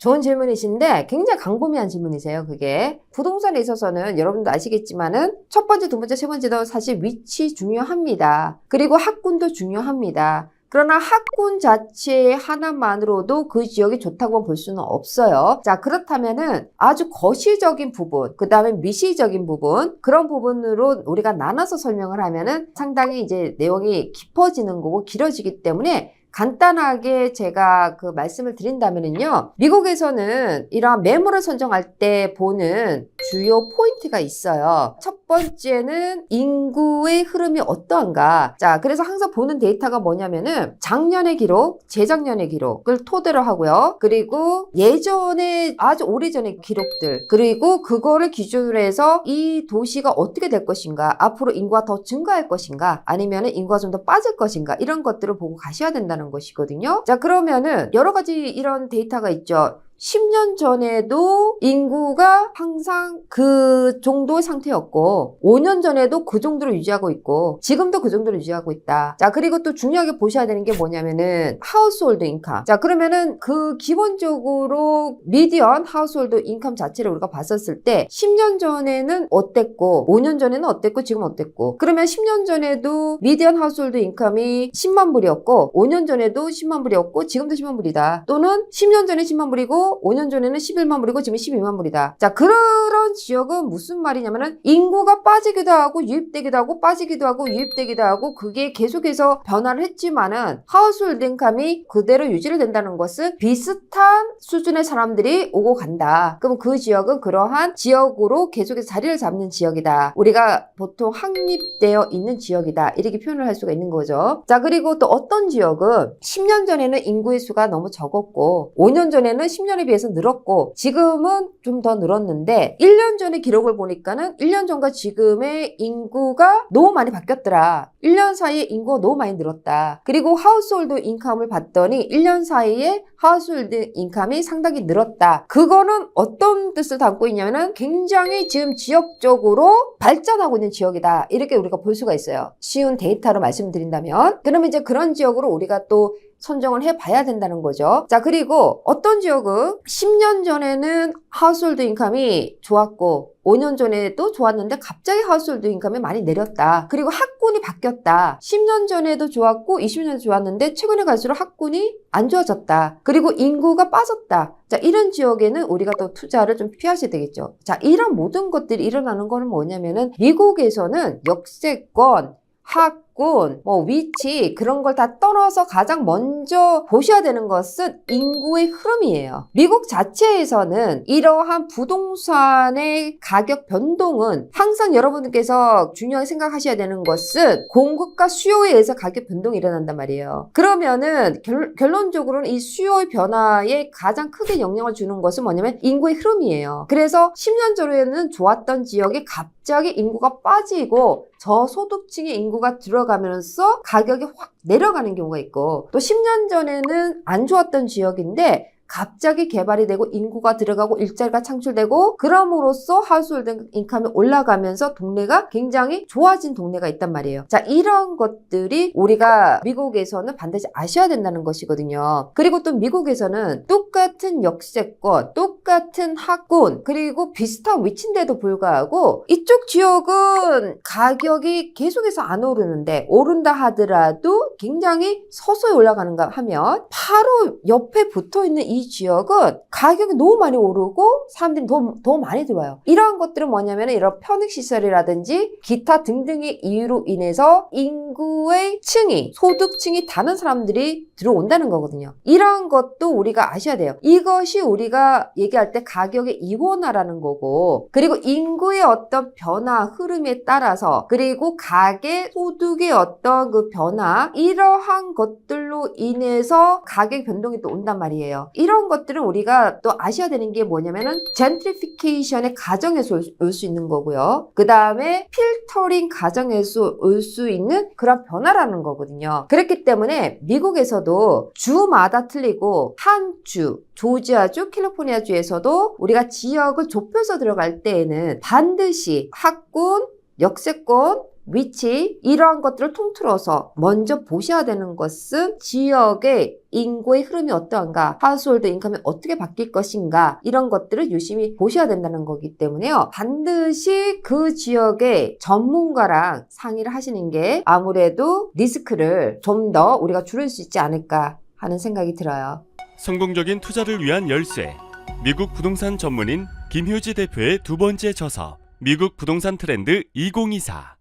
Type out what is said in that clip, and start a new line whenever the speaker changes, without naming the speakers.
좋은 질문이신데 굉장히 광범위한 질문이세요, 그게. 부동산에 있어서는 여러분도 아시겠지만은 첫 번째, 두 번째, 세 번째도 사실 위치 중요합니다. 그리고 학군도 중요합니다. 그러나 학군 자체 하나만으로도 그 지역이 좋다고 볼 수는 없어요. 자, 그렇다면은 아주 거시적인 부분, 그 다음에 미시적인 부분, 그런 부분으로 우리가 나눠서 설명을 하면은 상당히 이제 내용이 깊어지는 거고 길어지기 때문에 간단하게 제가 그 말씀을 드린다면은요, 미국에서는 이러한 매물을 선정할 때 보는 주요 포인트가 있어요. 첫 번째는 인구의 흐름이 어떠한가. 자, 그래서 항상 보는 데이터가 뭐냐면은 작년의 기록, 재작년의 기록을 토대로 하고요. 그리고 예전에 아주 오래전의 기록들, 그리고 그거를 기준으로 해서 이 도시가 어떻게 될 것인가, 앞으로 인구가 더 증가할 것인가, 아니면 인구가 좀 더 빠질 것인가, 이런 것들을 보고 가셔야 된다는 것이거든요. 자, 그러면은 여러 가지 이런 데이터가 있죠. 10년 전에도 인구가 항상 그 정도의 상태였고, 5년 전에도 그 정도로 유지하고 있고, 지금도 그 정도로 유지하고 있다. 자, 그리고 또 중요하게 보셔야 되는 게 뭐냐면은, 하우스홀드 인컴. 자, 그러면은 그 기본적으로 미디언 하우스홀드 인컴 자체를 우리가 봤었을 때, 10년 전에는 어땠고, 5년 전에는 어땠고, 지금 어땠고, 그러면 10년 전에도 미디언 하우스홀드 인컴이 10만 불이었고, 5년 전에도 10만 불이었고, 지금도 10만 불이다. 또는 10년 전에 10만 불이고, 5년 전에는 11만 불이고 지금 12만 불이다. 자, 그런 지역은 무슨 말이냐면은 인구가 빠지기도 하고 유입되기도 하고 빠지기도 하고 유입되기도 하고 그게 계속해서 변화를 했지만은 하우스홀드 인컴이 그대로 유지를 된다는 것은 비슷한 수준의 사람들이 오고 간다. 그럼 그 지역은 그러한 지역으로 계속해서 자리를 잡는 지역이다. 우리가 보통 확립되어 있는 지역이다. 이렇게 표현을 할 수가 있는 거죠. 자, 그리고 또 어떤 지역은 10년 전에는 인구의 수가 너무 적었고 5년 전에는 10년 에 비해서 늘었고 지금은 좀 더 늘었는데 1년 전의 기록을 보니까는 1년 전과 지금의 인구가 너무 많이 바뀌었더라. 1년 사이에 인구가 너무 많이 늘었다. 그리고 하우스홀드 인컴을 봤더니 1년 사이에 하우스홀드 인컴이 상당히 늘었다. 그거는 어떤 뜻을 담고 있냐면은 굉장히 지금 지역적으로 발전하고 있는 지역이다. 이렇게 우리가 볼 수가 있어요. 쉬운 데이터로 말씀드린다면. 그러면 이제 그런 지역으로 우리가 또 선정을 해봐야 된다는 거죠. 자, 그리고 어떤 지역은 10년 전에는 하우스홀드 인컴이 좋았고, 5년 전에도 좋았는데 갑자기 하우스홀드 인컴이 많이 내렸다. 그리고 학군이 바뀌었다. 10년 전에도 좋았고, 20년 전에도 좋았는데 최근에 갈수록 학군이 안 좋아졌다. 그리고 인구가 빠졌다. 자, 이런 지역에는 우리가 또 투자를 좀 피하셔야 되겠죠. 자, 이런 모든 것들이 일어나는 거는 뭐냐면은 미국에서는 역세권, 학 군, 뭐 위치 그런 걸 다 떠나서 가장 먼저 보셔야 되는 것은 인구의 흐름이에요. 미국 자체에서는 이러한 부동산의 가격 변동은 항상 여러분께서 중요하게 생각하셔야 되는 것은 공급과 수요에 의해서 가격 변동이 일어난단 말이에요. 그러면은 결, 결론적으로는 이 수요의 변화에 가장 크게 영향을 주는 것은 뭐냐면 인구의 흐름이에요. 그래서 10년 전에는 좋았던 지역이 갑자기 인구가 빠지고 저소득층의 인구가 들어가 면서 가격이 확 내려가는 경우가 있고 또 10년 전에는 안 좋았던 지역인데 갑자기 개발이 되고 인구가 들어가고 일자리가 창출되고 그럼으로써 하우스홀드 인컴이 올라가면서 동네가 굉장히 좋아진 동네가 있단 말이에요. 자, 이런 것들이 우리가 미국에서는 반드시 아셔야 된다는 것이거든요. 그리고 또 미국에서는 똑같은 역세권, 똑같은 학군, 그리고 비슷한 위치인데도 불구하고 이쪽 지역은 가격이 계속해서 안 오르는데 오른다 하더라도 굉장히 서서히 올라가는가 하면 바로 옆에 붙어 있는 이 지역은 가격이 너무 많이 오르고 사람들이 더, 더 많이 들어와요. 이러한 것들은 뭐냐면 이런 편익시설이라든지 기타 등등의 이유로 인해서 인구의 층이, 소득층이 다른 사람들이 들어온다는 거거든요. 이러한 것도 우리가 아셔야 돼요. 이것이 우리가 얘기할 때 가격의 이원화라는 거고, 그리고 인구의 어떤 변화, 흐름에 따라서, 그리고 가계 소득의 어떤 그 변화, 이러한 것들로 인해서 가격 변동이 또 온단 말이에요. 이런 것들은 우리가 또 아셔야 되는 게 뭐냐면은 젠트리피케이션의 과정에서 올 수 있는 거고요. 그 다음에 필터링 과정에서 올 수 있는 그런 변화라는 거거든요. 그렇기 때문에 미국에서도 주마다 틀리고 한 주, 조지아주, 캘리포니아주에서도 우리가 지역을 좁혀서 들어갈 때에는 반드시 학군, 역세권, 위치 이러한 것들을 통틀어서 먼저 보셔야 되는 것은 지역의 인구의 흐름이 어떠한가, 하우스홀드 인컴이 어떻게 바뀔 것인가 이런 것들을 유심히 보셔야 된다는 거기 때문에요. 반드시 그 지역의 전문가랑 상의를 하시는 게 아무래도 리스크를 좀 더 우리가 줄일 수 있지 않을까 하는 생각이 들어요.
성공적인 투자를 위한 열쇠. 미국 부동산 전문인 김효지 대표의 두 번째 저서. 미국 부동산 트렌드 2024.